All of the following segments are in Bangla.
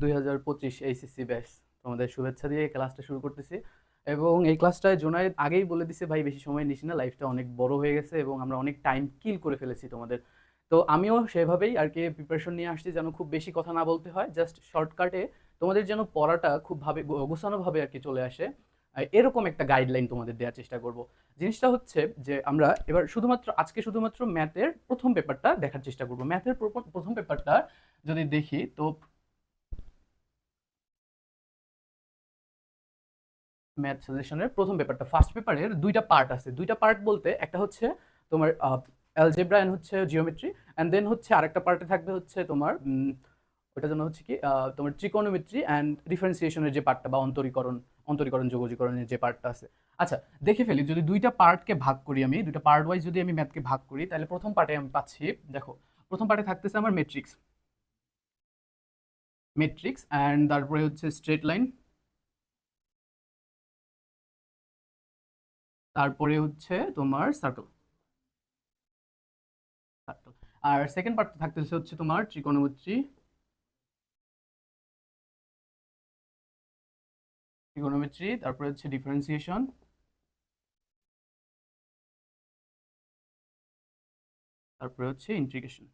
দুই হাজার পঁচিশ এইচএসসি ব্যাচ তোমাদের শুভেচ্ছা দিয়ে এই ক্লাসটা শুরু করতেছি। এবং এই ক্লাসটায় জোনায়েদ আগেই বলে দিছে, ভাই, বেশি সময় নিস না লাইফটা অনেক বড় হয়ে গেছে এবং আমরা অনেক টাইম কিল করে ফেলেছি তোমাদের। তো আমিও সেভাবেই আর কি প্রিপারেশন নিয়ে আসছি যেন খুব বেশি কথা না বলতে হয় জাস্ট শর্টকাটে তোমাদের যেন পড়াটা খুব ভাবে গোছানোভাবে আর কি চলে আসে। এরকম একটা গাইডলাইন তোমাদের দেওয়ার চেষ্টা করব। জিনিসটা হচ্ছে যে আমরা এবার শুধুমাত্র, আজকে শুধুমাত্র ম্যাথের প্রথম পেপারটা দেখার চেষ্টা করব। ম্যাথের প্রথম পেপারটা যদি দেখি, তো ম্যাথ সাজেশনের প্রথম পেপারটা ফার্স্ট পেপারের দুইটা পার্ট আছে। দুইটা পার্ট বলতে একটা হচ্ছে তোমার অ্যালজেব্রা এন্ড হচ্ছে জিওমেট্রি অ্যান্ড দেন হচ্ছে আরেকটা পার্টে থাকবে হচ্ছে তোমার ওটা যেন হচ্ছে কি তোমার ট্রিকোনোমেট্রি অ্যান্ড ডিফারেন্সিয়েশনের যে পার্টটা বা অন্তরীকরণ অন্তরীকরণ যোগজীকরণের যে পার্টটা আছে। আচ্ছা দেখে ফেলি, যদি দুইটা পার্টকে ভাগ করি আমি, দুইটা পার্ট ওয়াইজ যদি আমি ম্যাথকে ভাগ করি, তাহলে প্রথম পার্টে আমি পাচ্ছি, দেখো, প্রথম পার্টে থাকতেছে আমার মেট্রিক্স মেট্রিক্স অ্যান্ড তারপরে হচ্ছে স্ট্রেট লাইন তারপরে হচ্ছে তোমার সার্কেল আর সেকেন্ড পার্ট থাকতেছে হচ্ছে তোমার ত্রিকোণমিত্রি ত্রিকোণমিত্রি তারপরে হচ্ছে ডিফারেন্সিয়েশন তারপরে হচ্ছে ইন্টিগ্রেশন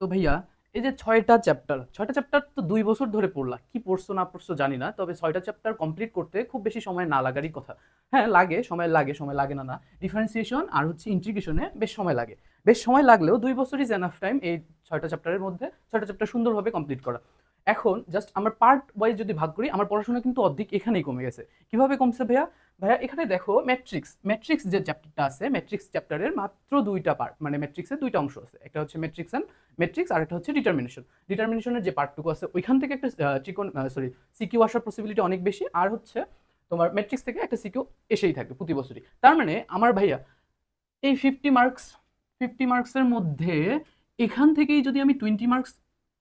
তো ভাইয়া এই যে ছয়টা চ্যাপ্টার ছয়টা চ্যাপ্টার তো দুই বছর ধরে পড়লা, কি পড়ছো না পড়ছো জানি না, তবে ছয়টা চ্যাপ্টার কমপ্লিট করতে খুব বেশি সময় না লাগারই কথা। হ্যাঁ লাগে, সময় লাগে সময় লাগে না না। ডিফারেন্সিয়েশন আর হচ্ছে ইন্টিগ্রেশনে বেশ সময় লাগে। বেশ সময় লাগলেও দুই বছর ইজ এনাফ টাইম এই ছয়টা চ্যাপ্টারের মধ্যে, ছয়টা চ্যাপ্টার সুন্দরভাবে কমপ্লিট করা। এখন জাস্ট আমার পার্ট ওয়াইজ যদি ভাগ করি, আমার পড়াশোনা কিন্তু অর্ধেক এখানেই কমে গেছে। কীভাবে কমছে ভাইয়া? ভাইয়া, এখানে দেখো ম্যাট্রিক্স ম্যাট্রিক্স যে চ্যাপ্টারটা আছে ম্যাট্রিক্স চ্যাপ্টারের মাত্র দুইটা পার্ট মানে ম্যাট্রিক্সের দুইটা অংশ আছে। একটা হচ্ছে ম্যাট্রিক্স অ্যান্ড ম্যাট্রিক্স আর একটা হচ্ছে ডিটারমিনেশন ডিটারমিনেশনের যে পার্টটুকু আছে, ওইখান থেকে একটা চিকন সরি সিকিউ আসার পসিবিলিটি অনেক বেশি, আর হচ্ছে তোমার ম্যাট্রিক্স থেকে একটা সিকিউ এসেই থাকবে প্রতি বছরই। তার মানে আমার ভাইয়া, এই ফিফটি মার্কস ফিফটি মার্কসের মধ্যে এখান থেকেই যদি আমি টোয়েন্টি মার্কস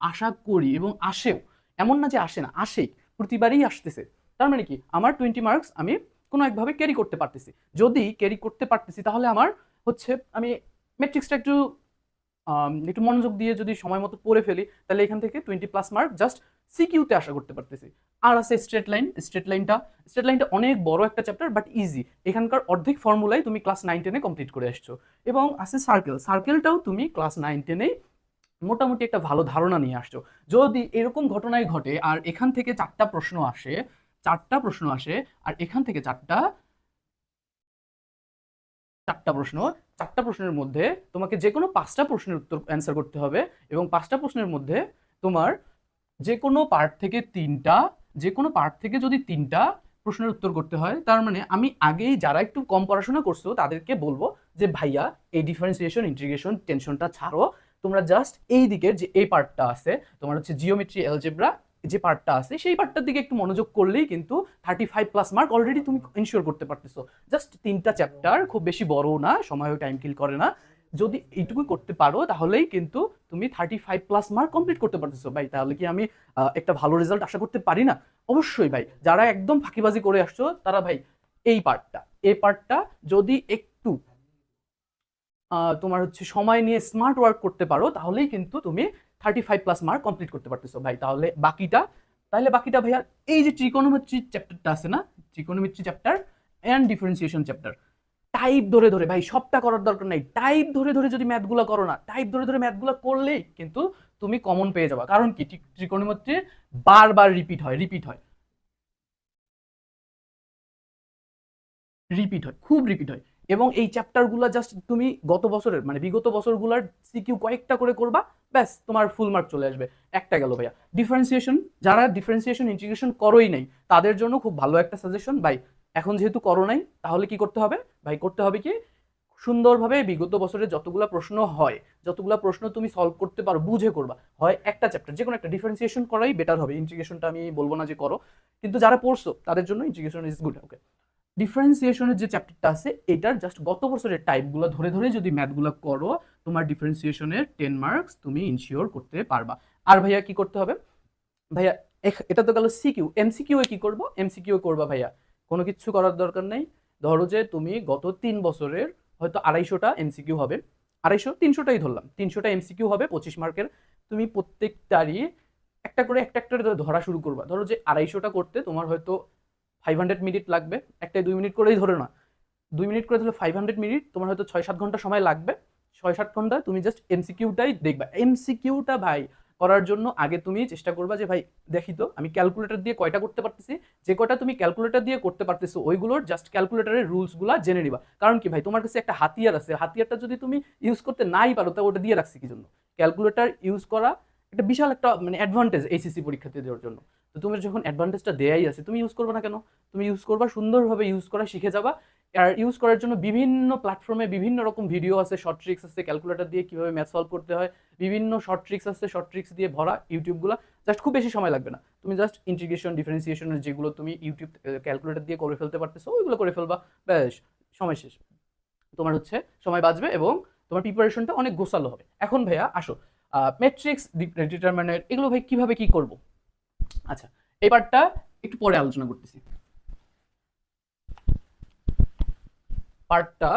আশা করি এবং আসেও, এমন না যে আসে না, আসেই, প্রতিবারই আসতেছে। তার মানে কি? আমার টোয়েন্টি মার্কস আমি কোনো একভাবে ক্যারি করতে পারতেছি। যদি ক্যারি করতে পারতেছি, তাহলে আমার হচ্ছে আমি ম্যাট্রিক্সটা একটু একটু মনোযোগ দিয়ে যদি সময় মতো পড়ে ফেলি, তাহলে এখান থেকে টোয়েন্টি প্লাস মার্ক জাস্ট সিকিউতে আশা করতে পারতেছি। আর আছে স্ট্রেট লাইন স্ট্রেট লাইনটা স্ট্রেট লাইনটা অনেক বড় একটা চ্যাপ্টার বাট ইজি এখানকার অর্ধেক ফর্মুলাই তুমি ক্লাস নাইন টেনে কমপ্লিট করে আসছো। এবং আছে সার্কেল সার্কেলটাও তুমি ক্লাস নাইন টেনেই মোটামুটি একটা ভালো ধারণা নিয়ে আসছো। যদি এরকম ঘটনায় ঘটে, আর এখান থেকে চারটা প্রশ্ন আসে চারটা প্রশ্ন আসে আর এখান থেকে চারটা চারটা প্রশ্ন, চারটা প্রশ্নের মধ্যে তোমাকে যে কোনো পাঁচটা প্রশ্নের উত্তর অ্যান্সার করতে হবে এবং পাঁচটা প্রশ্নের মধ্যে তোমার যে কোনো পার্ট থেকে তিনটা যে কোনো পার্ট থেকে যদি তিনটা প্রশ্নের উত্তর করতে হয়, তার মানে আমি আগেই যারা একটু কম পড়াশোনা করছ তাদেরকে বলব যে, ভাইয়া, এই ডিফারেন্সিয়েশন ইন্টিগ্রেশন টেনশনটা ছাড়ো। তোমরা জাস্ট এই দিকের যে, এই পার্টটা আছে, তোমার হচ্ছে জিওমেট্রি অ্যালজেব্রা যে পার্টটা আছে, সেই পার্টটার দিকে একটু মনোযোগ করলেই কিন্তু thirty five plus mark already তুমি ইনশিওর করতে পারতেছো। জাস্ট তিনটা চ্যাপ্টার খুব বেশি বড় না, সময়ও টাইম কিল করে না। যদি এইটুকু করতে পারো, তাহলেই কিন্তু তুমি thirty five plus mark complete করতে পারতেছো। ভাই, তাহলে কি আমি একটা ভালো রেজাল্ট আশা করতে পারি না? অবশ্যই ভাই, যারা একদম ফাঁকিবাজি করে আসছো, তারা ভাই, এই পার্টটা এই পার্টটা যদি একটু তোমার হচ্ছে সময় নিয়ে স্মার্ট ওয়ার্ক করতে পারো, তাহলেই কিন্তু তুমি thirty five plus mark complete করতে পারতেছো ভাই। তাহলে বাকিটা তাহলে বাকিটা ভাইয়া, এই যে ট্রিকোনোমেট্রি চ্যাপ্টারটা আছে না? Trigonometry chapter and differentiation chapter type ধরে ধরে, ভাই, সবটা করার দরকার নাই। টাইপ ধরে ধরে যদি ম্যাথগুলো করো না টাইপ ধরে ধরে ম্যাথগুলো করলেই কিন্তু তুমি কমন পেয়ে যাবা। কারণ কি? ট্রিকোনোমেট্রি বারবার রিপিট হয় রিপিট হয়। রিপিট হয়, খুব রিপিট হয়। এবং এই চ্যাপ্টারগুলো জাস্ট তুমি গত বছরের মানে বিগত বছরগুলোর সিকিউ কয়েকটা করে করবা, ব্যাস তোমার ফুল মার্ক চলে আসবে। একটা গেল ভাইয়া। ডিফারেন্সিয়েশন যারা ডিফারেন্সিয়েশন ইন্টিগ্রেশন করোই নাই, তাদের জন্য খুব ভালো একটা সাজেশন ভাই, এখন যেহেতু করো নাই, তাহলে কি করতে হবে? ভাই, করতে হবে কি? সুন্দরভাবে বিগত বছরের যতগুলা প্রশ্ন হয়, যতগুলা প্রশ্ন তুমি সলভ করতে পারো, বুঝে করবা। হয় একটা চ্যাপ্টার যে কোনো একটা। ডিফারেন্সিয়েশন করাই বেটার হবে। ইন্টিগ্রেশনটা আমি বলব না যে করো। কিন্তু যারা পড়ছো, তাদের জন্য ইন্টিগ্রেশন ইজ গুড ওকে ডিফারেন্সিয়েশনের যে চ্যাপ্টারটা আছে, এটার জাস্ট গত বছরের টাইপগুলো ধরে ধরে যদি ম্যাথগুলো করো, তোমার ডিফারেন্সিয়েশনের টেন মার্কস তুমি ইনশিওর করতে পারবা। আর ভাইয়া কি করতে হবে? ভাইয়া এটা তো গেল সিকিউ এমসিকিউ এ কি করব? এমসিকিউ করবা ভাইয়া। কোনো কিছু করার দরকার নেই। ধরো যে তুমি গত তিন বছরের হয়তো আড়াইশোটা এমসিকিউ হবে। আড়াইশো, তিনশোটাই ধরলাম। তিনশোটা এমসিকিউ হবে, পঁচিশ মার্কের। তুমি প্রত্যেকটারই একটা করে একটা একটা ধরা শুরু করবা। ধরো যে আড়াইশোটা করতে তোমার হয়তো ফাইভ হান্ড্রেড মিনিট লাগবে। একটাই দুই মিনিট করেই ধরে না দুই মিনিট করে ধরলে ফাইভ হান্ড্রেড মিনিট, তোমার হয়তো ছয় সাত ঘণ্টা সময় লাগবে। ছয় সাত ঘণ্টা তুমি জাস্ট এমসিকিউটাই দেখবা। এমসিকিউটা ভাই করার জন্য আগে তুমি চেষ্টা করবা যে, ভাই, দেখি তো, আমি ক্যালকুলেটর দিয়ে কয়টা করতে পারতেছি? যে কয়টা তুমি ক্যালকুলেটর দিয়ে করতে পারতেছো, ওইগুলোর জাস্ট ক্যালকুলেটরের রুলসগুলো জেনে নিবা। কারণ কি ভাই, তোমার কাছে একটা হাতিয়ার আছে। হাতিয়ারটা যদি তুমি ইউজ করতে নাই পারো তা ওটা দিয়ে রাখছি কি জন্য? ক্যালকুলেটর ইউজ করা একটা বিশাল একটা মানে অ্যাডভান্টেজ এইচএসসি পরীক্ষার্থী দেওয়ার জন্য। তো তুমি যখন অ্যাডভান্টেজটা দেয়াই আছে, তুমি ইউজ করবে না কেন? তুমি ইউজ করবা, সুন্দরভাবে ইউজ করা শিখে যাবা। আর ইউজ করার জন্য বিভিন্ন প্ল্যাটফর্মে বিভিন্ন রকম ভিডিও আছে শর্ট ট্রিক্স আছে ক্যালকুলেটর দিয়ে কীভাবে ম্যাথ সলভ করতে হয়, বিভিন্ন শর্ট ট্রিক্স আছে শর্ট ট্রিক্স দিয়ে ভরা ইউটিউবগুলো জাস্ট খুব বেশি সময় লাগবে না। তুমি জাস্ট ইন্টিগ্রেশন ডিফারেন্সিয়েশনের যেগুলো তুমি ইউটিউব ক্যালকুলেটর দিয়ে করে ফেলতে পারতেছো, ওইগুলো করে ফেলবা। ব্যাস, সময় শেষ। তোমার হচ্ছে সময় বাঁচবে এবং তোমার প্রিপারেশনটা অনেক গোছালো হবে। এখন ভাইয়া, আসো। ম্যাট্রিক্স ডিটারমিনেট এগুলো ভাই কীভাবে কি করব? আচ্ছা এই পার্টটা একটু পরে আলোচনা করতেছি। পার্টটা,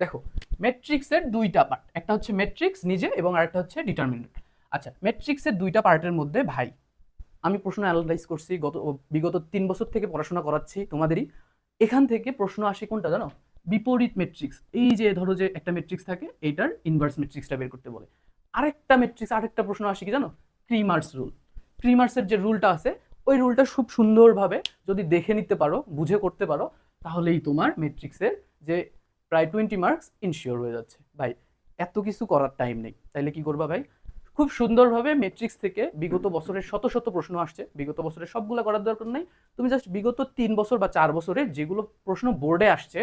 দেখো, ম্যাট্রিক্সের দুইটা পার্ট, একটা হচ্ছে ম্যাট্রিক্স নিজে এবং আরেকটা হচ্ছে ডিটারমিনেন্ট। আচ্ছা ম্যাট্রিক্সের দুইটা পার্টের মধ্যে ভাই, আমি প্রশ্ন অ্যানালাইজ করছি, গত বিগত তিন বছর থেকে পড়াশোনা করাচ্ছি তোমাদেরই। এখান থেকে প্রশ্ন আসে কোনটা জানো? বিপরীত ম্যাট্রিক্স, এই যে ধরো যে একটা ম্যাট্রিক্স থাকে, এইটার ইনভার্স ম্যাট্রিক্সটা বের করতে বলে। আরেকটা ম্যাট্রিক্স, আরেকটা প্রশ্ন আসে কি জানো? ক্রিমার্স রুল ক্রিমার্সের যে রুলটা আছে, ওই রুলটা খুব সুন্দরভাবে যদি দেখে নিতে পারো, বুঝে করতে পারো, তাহলেই তোমার ম্যাট্রিক্সের যে প্রায় টোয়েন্টি মার্কস ইনশিওর হয়ে যাচ্ছে। ভাই, এত কিছু করার টাইম নেই। তাইলে কি করবা ভাই? খুব সুন্দরভাবে ম্যাট্রিক্স থেকে বিগত বছরের শত শত প্রশ্ন আসছে। বিগত বছরের সবগুলো করার দরকার নেই। তুমি জাস্ট বিগত তিন বছর বা চার বছরের যেগুলো প্রশ্ন বোর্ডে আসছে,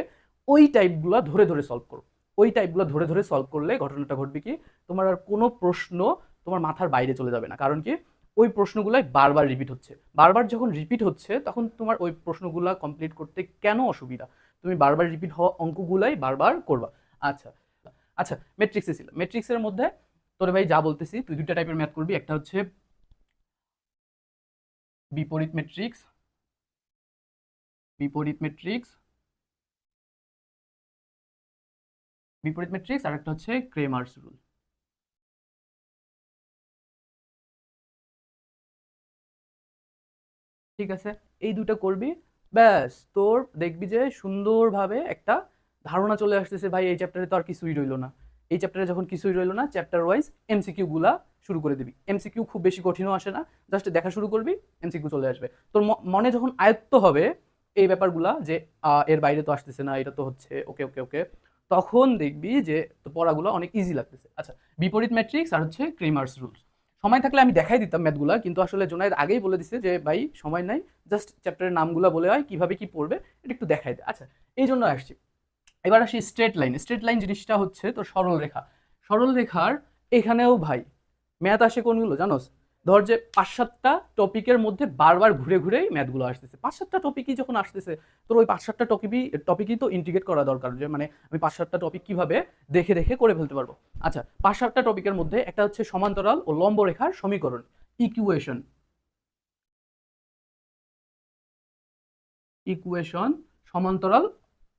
ওই টাইপগুলো ধরে ধরে সলভ করো। ওই টাইপগুলো ধরে ধরে সলভ করলে ঘটনাটা ঘটবে কি? তোমার আর কোনো প্রশ্ন তোমার মাথার বাইরে চলে যাবে না। কারণ কি? ওই প্রশ্নগুলাই বারবার রিপিট হচ্ছে। বারবার যখন রিপিট হচ্ছে, তখন তোমার ওই প্রশ্নগুলো কমপ্লিট করতে কেন অসুবিধা? তুমি বারবার রিপিট হওয়া অঙ্কগুলাই বারবার করবা। আচ্ছা আচ্ছা ম্যাট্রিক্সে ছিল। ম্যাট্রিক্সের মধ্যে তোরে ভাই যা বলতেছি, তুই দুইটা টাইপের ম্যাথ করবি। একটা হচ্ছে বিপরীত ম্যাট্রিক্স বিপরীত ম্যাট্রিক্স বিপরীত ম্যাট্রিক্স আর একটা হচ্ছে ক্রেমার্স রুল ঠিক আছে? এই দুটো করবি, ব্যাস, তোর দেখবি যে সুন্দরভাবে একটা ধারণা চলে আসতেছে, ভাই, এই চ্যাপ্টারে তো আর কিছুই রইল না। এই চ্যাপ্টারে যখন কিছুই রইল না চ্যাপ্টার ওয়াইজ এমসিকিউ গুলা শুরু করে দিবি। এমসিকিউ খুব বেশি কঠিনও আসে না জাস্ট দেখা শুরু করবি এমসিকিউ চলে আসবে। তোর মনে যখন আয়ত্ত হবে এই ব্যাপারগুলা যে এর বাইরে তো আসতেছে না, এটা তো হচ্ছে, ওকে ওকে ওকে, তখন দেখবি যে পড়াগুলো অনেক ইজি লাগতেছে। আচ্ছা বিপরীত ম্যাট্রিক্স আর হচ্ছে ক্রিমার্স রুলস সময় থাকলে আমি দেখাই দিতাম ম্যাথগুলা কিন্তু আসলে জোনায়েদ আগেই বলে দিছে যে, ভাই, সময় নাই জাস্ট চ্যাপ্টারের নামগুলো বলে হয় কীভাবে কি পড়বে, এটা একটু দেখাই দেয় আচ্ছা এই জন্য আসছি। এবার আসি স্ট্রেট লাইন স্ট্রেট লাইন জিনিসটা হচ্ছে তো সরল রেখা সরল রেখার এখানেও ভাই ম্যাথ আসে কোনগুলো জানোস? ধর যে পাঁচ সাতটা টপিকের মধ্যে বারবার ঘুরে ঘুরেই ম্যাথগুলো আসতেছে। পাঁচ সাতটা টপিকই যখন আসতেছে, তোর ওই পাঁচ সাতটা টপিকই টপিকই তো ইন্টিগ্রেট করা দরকার যে মানে আমি পাঁচ সাতটা টপিক কীভাবে দেখে দেখে করে ফেলতে পারব। আচ্ছা পাঁচ সাতটা টপিকের মধ্যে একটা হচ্ছে সমান্তরাল ও লম্ব রেখার সমীকরণ ইকুয়েশন ইকুয়েশন সমান্তরাল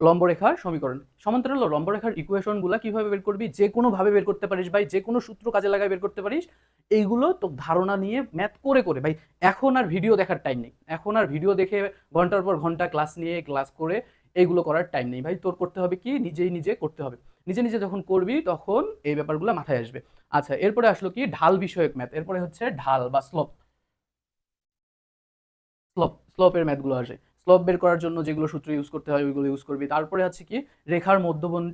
লম্বরেখার সমীকরণ। সমান্তরাল লম্বরেখার ইকুয়েশনগুলো কীভাবে বের করবি? যে কোনো ভাবে বের করতে পারিস ভাই, যে কোনো সূত্র কাজে লাগায় বের করতে পারিস। এইগুলো তো ধারণা নিয়ে ম্যাথ করে করে ভাই, এখন আর ভিডিও দেখার টাইম নেই। এখন আর ভিডিও দেখে ঘণ্টার পর ঘণ্টা ক্লাস নিয়ে ক্লাস করে এইগুলো করার টাইম নেই ভাই। তোর করতে হবে কি? নিজেই নিজে করতে হবে। নিজে নিজে যখন করবি তখন এই ব্যাপারগুলো মাথায় আসবে। আচ্ছা এরপরে আসলো কি? ঢাল বিষয়ক ম্যাথ এরপরে হচ্ছে ঢাল বা স্লোপ স্লোপ স্লোপের ম্যাথগুলো আসে স্লোপ বের করার জন্য যেগুলো সূত্র ইউজ করতে হয়, ওইগুলো ইউজ করবি। তারপরে আছে কি? রেখার মধ্যবন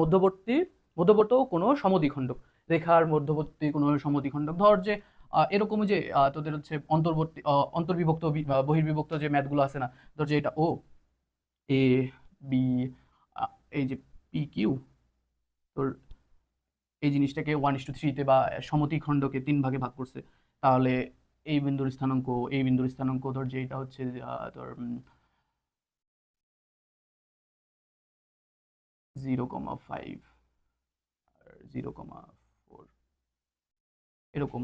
মধ্যবর্তী মধ্যবর্তী কোনো সমদ্বিখণ্ডক। রেখার মধ্যবর্তী কোনো সমদ্বিখণ্ডক। ধর যে এরকম যে তোদের হচ্ছে অন্তর্বর্তী অন্তর্বিভক্ত বহির্বিভক্ত যে ম্যাথগুলো আছে না, ধর যে এটা ও এ বি এই যে পি কিউ তোর এই জিনিসটাকে ওয়ান ইস টু থ্রিতে বা সমতিখণ্ডকে তিন ভাগে ভাগ করছে। তাহলে এই বিন্দুর স্থানাঙ্ক এই বিন্দুর স্থানাঙ্ক, ধর যে এটা হচ্ছে তোর জিরো কমা ফাইভ আর জিরো কমা ফোর এরকম।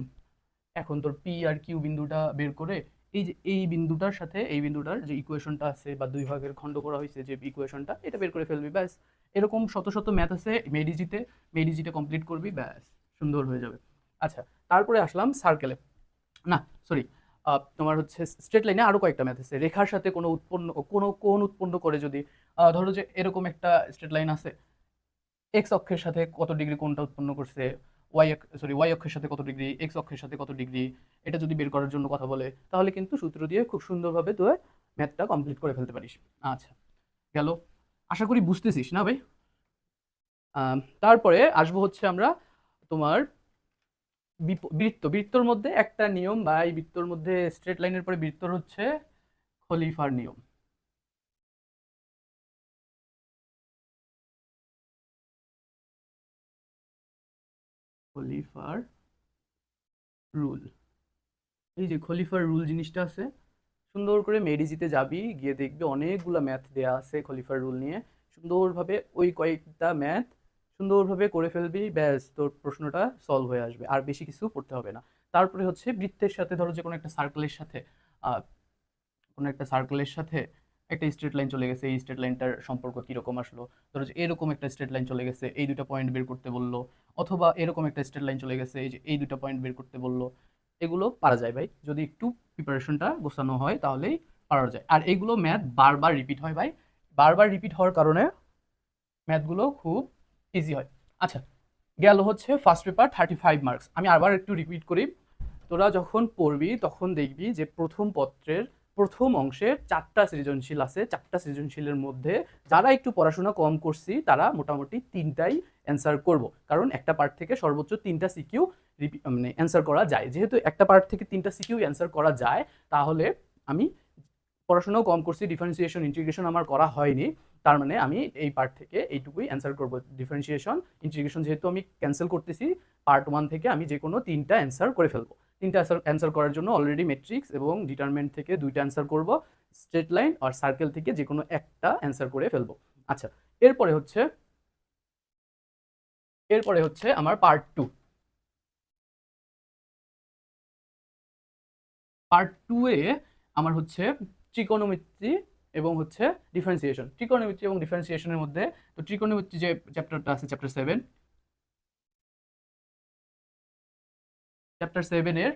এখন তোর পি আর কিউ বিন্দুটা বের করে, এই যে এই বিন্দুটার সাথে এই বিন্দুটার যে ইকুয়েশনটা আছে বা দুই ভাগের খণ্ড করা হয়েছে যে ইকুয়েশনটা এটা বের করে ফেলবি, ব্যাস। এরকম শত শত ম্যাথ আছে মেডিজিতে মেডিজিটা কমপ্লিট করবি, ব্যাস। সুন্দর হয়ে যাবে। আচ্ছা তারপরে আসলাম সার্কেলে না সরি তোমার হচ্ছে স্ট্রেট লাইনে আরও কয়েকটা ম্যাথ আছে। রেখার সাথে কোনো উৎপন্ন, কোনো কোন উৎপন্ন করে যদি ধরো যে এরকম একটা স্ট্রেট লাইন আছে এক্স অক্ষের সাথে কত ডিগ্রি কোনটা উৎপন্ন করছে ওয়াই সরি ওয়াই অক্ষের সাথে কত ডিগ্রি এক্স অক্ষের সাথে কত ডিগ্রি এটা যদি বের করার জন্য কথা বলে, তাহলে কিন্তু সূত্র দিয়ে খুব সুন্দরভাবে তুই ম্যাথটা কমপ্লিট করে ফেলতে পারিস। আচ্ছা গেল। আশা করি বুঝতেছিস, না ভাই? তারপরে আসব হচ্ছে আমরা তোমার বৃত্ত, বৃত্তর মধ্যে একটা নিয়ম বা এই বৃত্তর মধ্যে স্ট্রেট লাইনের পরে বৃত্তর হচ্ছে খলিফার নিয়ম। খলিফার রুল। এই যে খলিফার রুল জিনিসটা আছে, সুন্দর করে মেডিজিতে যাবি, গিয়ে দেখবি অনেকগুলা ম্যাথ দেয়া আছে খলিফার রুল নিয়ে। সুন্দরভাবে ওই কয়েকটা ম্যাথ সুন্দরভাবে করে ফেলবি, ব্যাস তোর প্রশ্নটা সলভ হয়ে আসবে। আর বেশি কিছু পড়তে হবে না। তারপরে হচ্ছে বৃত্তের সাথে, ধরো যে কোনো একটা সার্কেলের সাথে কোনো একটা সার্কেলের সাথে একটা স্ট্রেট লাইন চলে গেছে, এই স্ট্রেট লাইনটার সম্পর্ক কীরকম আসলো? ধরো যে এরকম একটা স্ট্রেট লাইন চলে গেছে, এই দুটো পয়েন্ট বের করতে বলল, অথবা এরকম একটা স্ট্রেট লাইন চলে গেছে, এই যে এই দুটো পয়েন্ট বের করতে বলল, এগুলো পারা যায় ভাই। যদি একটু প্রিপারেশনটা গোছানো হয় তাহলেই পারা যায়। আর এগুলো ম্যাথ বারবার রিপিট হয় ভাই। বারবার রিপিট হওয়ার কারণে ম্যাথগুলো খুব ইজি হয়। আচ্ছা গেল হচ্ছে first paper thirty five marks আমি আবার একটু রিপিট করি। তোরা যখন পড়বি, তখন দেখবি যে প্রথম পত্রের প্রথম অংশের চারটা সৃজনশীল আছে। চারটা সৃজনশীলের মধ্যে যারা একটু পড়াশোনা কম করছি, তারা মোটামুটি তিনটাই অ্যান্সার করব। কারণ একটা পার্ট থেকে সর্বোচ্চ তিনটা সিকিউ মানে অ্যান্সার করা যায়। যেহেতু একটা পার্ট থেকে তিনটা সিকিউ অ্যান্সার করা যায়, তাহলে আমি পড়াশোনাও কম করছি ডিফারেন্সিয়েশন ইন্টিগ্রেশন আমার করা হয়নি। তার মানে আমি এই পার্ট থেকে এইটুকুই অ্যান্সার করব। ডিফারেন্সিয়েশন ইন্টিগ্রেশন যেহেতু আমি ক্যান্সেল করতেছি পার্ট ওয়ান থেকে আমি যে কোনো তিনটা অ্যান্সার করে ফেলব। তিনটা অ্যান্সার করার জন্য অলরেডি মেট্রিক্স এবং ডিটারমেন্ট থেকে দুইটা অ্যান্সার করব। স্ট্রেট লাইন আর সার্কেল থেকে যে কোনো একটা অ্যান্সার করে ফেলব। আচ্ছা এরপরে হচ্ছে এরপরে হচ্ছে আমার পার্ট টু পার্ট টু এ আমার হচ্ছে ত্রিকোণমিতি এবং হচ্ছে ডিফারেন্সিয়েশন ত্রিকোণমিতি এবং ডিফারেন্সিয়েশনের মধ্যে, তো ত্রিকোণমিতি যে চ্যাপ্টারটা আছে চ্যাপ্টার সেভেন চ্যাপ্টার সেভেনের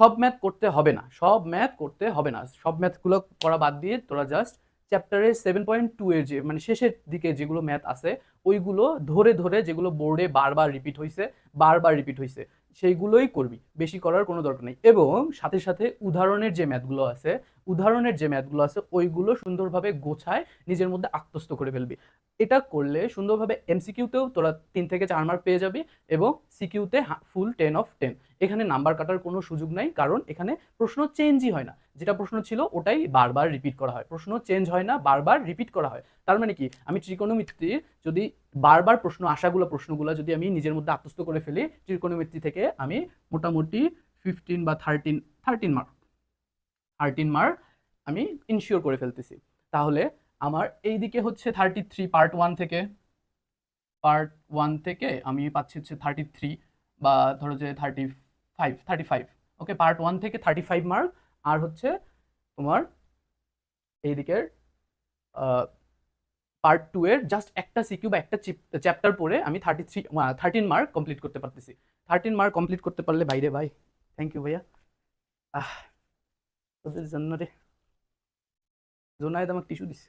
সব ম্যাথ করতে হবে না, সব ম্যাথ করতে হবে না। সব ম্যাথগুলো করা বাদ দিয়ে তোরা জাস্ট চ্যাপ্টারের সেভেন পয়েন্ট টু এর যে মানে শেষের দিকে যেগুলো ম্যাথ আছে, ওইগুলো ধরে ধরে যেগুলো বোর্ডে বারবার রিপিট হয়েছে বারবার রিপিট হয়েছে সেইগুলোই করবি, বেশি করার কোনো দরকার নেই। এবং সাথে সাথে উদাহরণের যে ম্যাথগুলো আছে, উদাহরণের যে ম্যাথগুলো আছে, ওইগুলো সুন্দরভাবে গোছায় নিজের মধ্যে আত্মস্থ করে ফেলবি। এটা করলে সুন্দরভাবে এমসিকিউতেও তোরা তিন থেকে চার মার্ক পেয়ে যাবি এবং সিকিউতে ফুল টেন অফ টেন এখানে নাম্বার কাটার কোনো সুযোগ নাই, কারণ এখানে প্রশ্ন চেঞ্জই হয় না। যেটা প্রশ্ন ছিল, ওটাই বারবার রিপিট করা হয়। প্রশ্ন চেঞ্জ হয় না, বারবার রিপিট করা হয়। তার মানে কি? আমি ত্রিকোণমিতির যদি বারবার প্রশ্ন, আশাগুলো, প্রশ্নগুলো যদি আমি নিজের মধ্যে আত্মস্থ করে ফেলি ত্রিকোণমিতি থেকে আমি মোটামুটি ফিফটিন বা thirteen thirteen mark thirteen mark আমি ইনশিওর করে ফেলতেছি। তাহলে আমার এই দিকে হচ্ছে থার্টি থ্রি পার্ট ওয়ান থেকে পার্ট ওয়ান থেকে আমি পাচ্ছি হচ্ছে থার্টি থ্রি বা ধরো যে thirty five thirty five okay part one থেকে থার্টি ফাইভ মার্ক আর হচ্ছে তোমার এই দিকের পার্ট টু এর জাস্ট একটা সিকিউ বা একটা চ্যাপ্টার পড়ে আমি thirty three thirteen mark complete করতে পারতেছি। থার্টিন মার্ক কমপ্লিট করতে পারলে বাইরে ভাই থ্যাংক ইউ ভাইয়া। আহ, তোদের জন্য রে। জোনায়েদ আমাকে টিস্যু দিছে।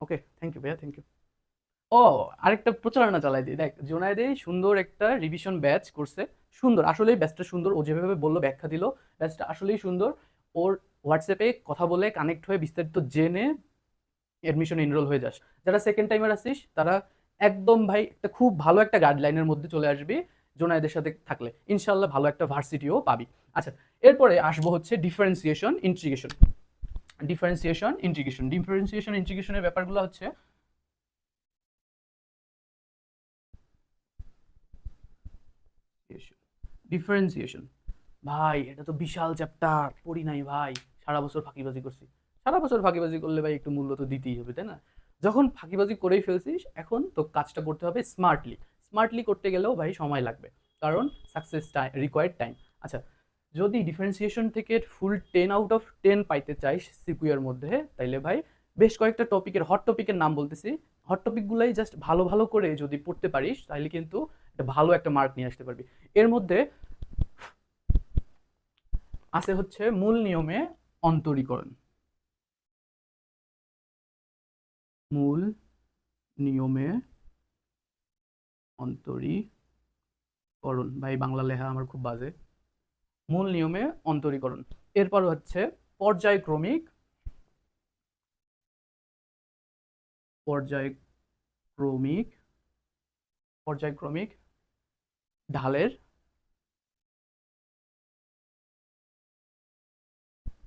ওকে থ্যাংক ইউ ভাইয়া থ্যাংক ইউ ও, আরেকটা প্রচারণা চালাই দিই। দেখ, জোনায়েদে সুন্দর একটা রিভিশন ব্যাচ করছে। সুন্দর, আসলেই ব্যাচটা সুন্দর। ও যেভাবে বলল, ব্যাখ্যা দিল ব্যাচটা আসলেই সুন্দর। ওর হোয়াটসঅ্যাপে কথা বলে কানেক্ট হয়ে বিস্তারিত জেনে এডমিশন এনরোল হয়ে যাস। যারা সেকেন্ড টাইমার আসিস তারা একদম ভাই একটা খুব ভালো একটা গাইডলাইনের মধ্যে চলে আসবি জোনায়েদের সাথে থাকলে। ইনশাল্লাহ ভালো একটা ভার্সিটিও পাবি। আচ্ছা এরপরে আসব হচ্ছে differentiation integration differentiation integration differentiation ইন্টিগ্রেশনের ব্যাপারগুলো হচ্ছে ডিফারেন্সিয়েশন ভাই, এটা তো বিশাল চ্যাপ্টার পড়ি নাই ভাই। সারা বছর ফাঁকিবাজি করছি। সারা বছর ফাঁকিবাজি করলে ভাই একটু মূল্য তো দিতেই হবে, তাই না? যখন ফাঁকিবাজি করেই ফেলছিস, এখন তো কাজটা করতে হবে স্মার্টলি স্মার্টলি করতে গেলেও ভাই সময় লাগবে। কারণ সাকসেস টাইম রিকোয়ার্ড টাইম আচ্ছা যদি ডিফারেন্সিয়েশন থেকে full ten out of ten পাইতে চাইস সিকুয়ার মধ্যে, তাইলে ভাই বেশ কয়েকটা টপিকের হট টপিকের নাম বলতেছি। হট টপিকগুলাই জাস্ট ভালো ভালো করে যদি পড়তে পারিস তাহলে কিন্তু ভালো একটা মার্ক নিয়ে আসতে পারবি। এর মধ্যে আছে হচ্ছে মূল নিয়মে অন্তরীকরণ। মূল নিয়মে অন্তরীকরণ, ভাই বাংলা লেখা আমার খুব বাজে। মূল নিয়মে অন্তরীকরণ। এরপর হচ্ছে পর্যায়ক্রমিক পর্যায়ক্রমিক পর্যায়ক্রমিক ঢালের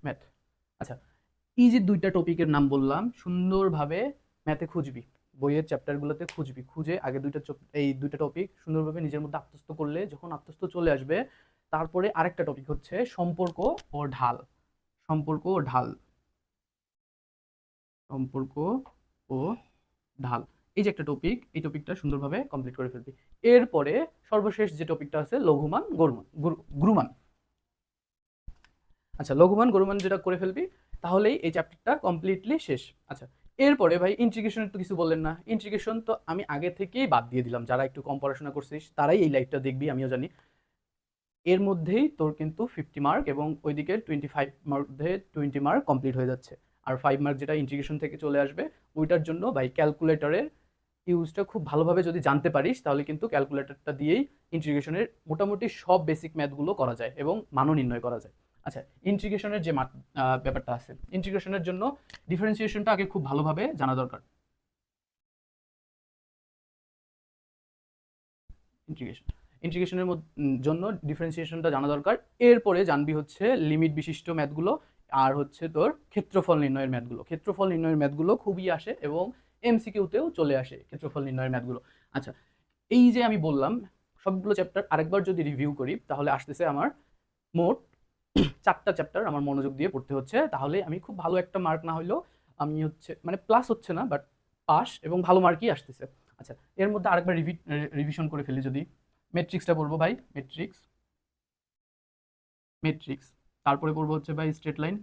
ম্যাথ। আচ্ছা এই যে দুইটা টপিকের নাম বললাম, সুন্দরভাবে ম্যাথে খুঁজবি, বইয়ের চ্যাপ্টারগুলোতে খুঁজবি, খুঁজে আগে দুইটা এই দুইটা টপিক সুন্দরভাবে নিজের মধ্যে আত্মস্থ করলে যখন আত্মস্থ চলে আসবে, তারপরে আরেকটা টপিক হচ্ছে সম্পর্ক ও ঢাল। সম্পর্ক ও ঢাল। সম্পর্ক ও ঢাল। এই যে একটা টপিক এই টপিকটা সুন্দরভাবে কমপ্লিট করে ফেলবি। এরপরে সর্বশেষ যে টপিকটা আছে, লঘুমান, গরুমান, গুরু- গুরুমান। আচ্ছা লঘুমান, গরুমান যেটা করে ফেলবি, তাহলেই এই চ্যাপ্টারটা কমপ্লিটলি শেষ। আচ্ছা এরপরে ভাই ইন্টিগ্রেশনের তো কিছু বললেন না। ইন্টিগ্রেশন তো আমি আগে থেকেই বাদ দিয়ে দিলাম, যারা একটু কম পড়াশোনা করছিস, তারাই এই লাইভটা দেখবি, আমিও জানি। এর মধ্যেই তোর কিন্তু ফিফটি মার্ক এবং ওইদিকে টোয়েন্টি ফাইভ মধ্যে টোয়েন্টি মার্ক কমপ্লিট হয়ে যাচ্ছে। আর ফাইভ মার্ক যেটা ইন্টিগ্রেশন থেকে চলে আসবে, ওইটার জন্য ভাই ক্যালকুলেটরের ইউজটা খুব ভালোভাবে যদি জানতে পারিস, তাহলে কিন্তু ক্যালকুলেটরটা দিয়েই ইন্টিগ্রেশনের মোটামুটি সব বেসিক ম্যাথগুলো করা যায় এবং মানও নির্ণয় করা যায়। আচ্ছা ইন্টিগ্রেশনের যে ব্যাপারটা আছে ইন্টিগ্রেশনের জন্য ডিফারেন্সিয়েশনটা আগে খুব ভালোভাবে জানা দরকার। ইন্টিগ্রেশন ইন্টিগ্রেশনের জন্য ডিফারেন্সিয়েশনটা জানা দরকার। এরপরে জানবি হচ্ছে লিমিট বিশিষ্ট ম্যাথগুলো আর হচ্ছে তোর ক্ষেত্রফল নির্ণয়ের ম্যাথগুলো ক্ষেত্রফল নির্ণয়ের ম্যাথগুলো খুবই আসে এবং এমসিকিউতেও চলে আসে ক্ষেত্রফল নির্ণয়ের ম্যাথগুলো। আচ্ছা এই যে আমি বললাম, সবগুলো চ্যাপ্টার আরেকবার যদি রিভিউ করি, তাহলে আসতেছে আমার মোট চারটা চ্যাপ্টার আমার মনোযোগ দিয়ে পড়তে হচ্ছে। তাহলে আমি খুব ভালো একটা মার্ক না হলেও আমি হচ্ছে মানে প্লাস হচ্ছে না বাট পাস এবং ভালো মার্কই আসতেছে। আচ্ছা এর মধ্যে আরেকবার রিভি রিভিশন করে ফেলি যদি। মেট্রিক্সটা পড়ব ভাই মেট্রিক্স মেট্রিক্স তারপরে পড়ব হচ্ছে ভাই স্ট্রেট লাইন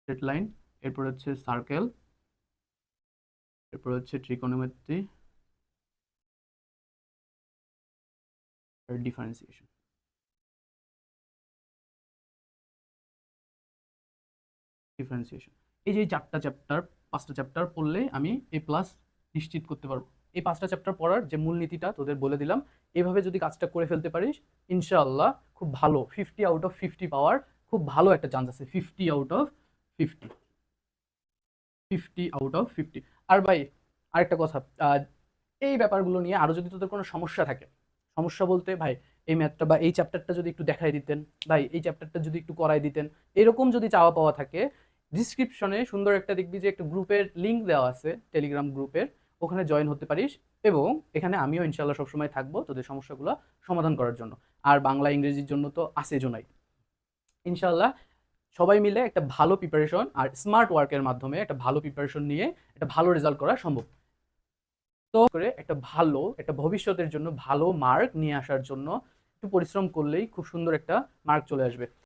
স্ট্রেট লাইন এরপর হচ্ছে সার্কেল এরপর হচ্ছে ট্রিকোনোমেট্রি ডিফারেন্সিয়েশন ডিফারেন্সিয়েশন এই যে চারটা চ্যাপ্টার পাঁচটা চ্যাপ্টার পড়লে আমি এ প্লাস নিশ্চিত করতে পারব। এই পাঁচটা চ্যাপ্টার পড়ার যে মূলনীতিটা তোদের বলে দিলাম, এভাবে যদি কাজটা করে ফেলতে পারিস, ইনশাআল্লাহ খুব ভালো ফিফটি আউট অফ ফিফটি পাওয়ার খুব ভালো একটা চান্স আছে fifty out of fifty fifty out of fifty আর ভাই, আরেকটা কথা এই ব্যাপারগুলো নিয়ে আরও যদি তোদের কোনো সমস্যা থাকে, সমস্যা বলতে ভাই, এই ম্যাথটা বা এই চ্যাপ্টারটা যদি একটু দেখাই দিতেন, ভাই, এই চ্যাপ্টারটা যদি একটু করাই দিতেন, এরকম যদি চাওয়া পাওয়া থাকে ডিসক্রিপশনে সুন্দর একটা দেখবি যে একটা গ্রুপের লিঙ্ক দেওয়া আছে টেলিগ্রাম গ্রুপের ওখানে জয়েন হতে পারিস এবং এখানে আমিও ইনশাল্লাহ সবসময় থাকব তোদের সমস্যাগুলো সমাধান করার জন্য। আর বাংলা ইংরেজির জন্য তো আছে জোনাই ইনশাল্লাহ সবাই মিলে একটা ভালো প্রিপারেশন আর স্মার্ট ওয়ার্কের মাধ্যমে একটা ভালো প্রিপারেশন নিয়ে একটা ভালো রেজাল্ট করা সম্ভব। তো করে একটা ভালো, একটা ভবিষ্যতের জন্য ভালো মার্ক নিয়ে আসার জন্য একটু পরিশ্রম করলেই খুব সুন্দর একটা মার্ক চলে আসবে।